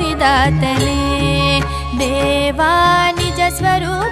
ತೋರಿದಾತನೇ ದೇವಾ ನಿಜ ಸ್ವರೂಪ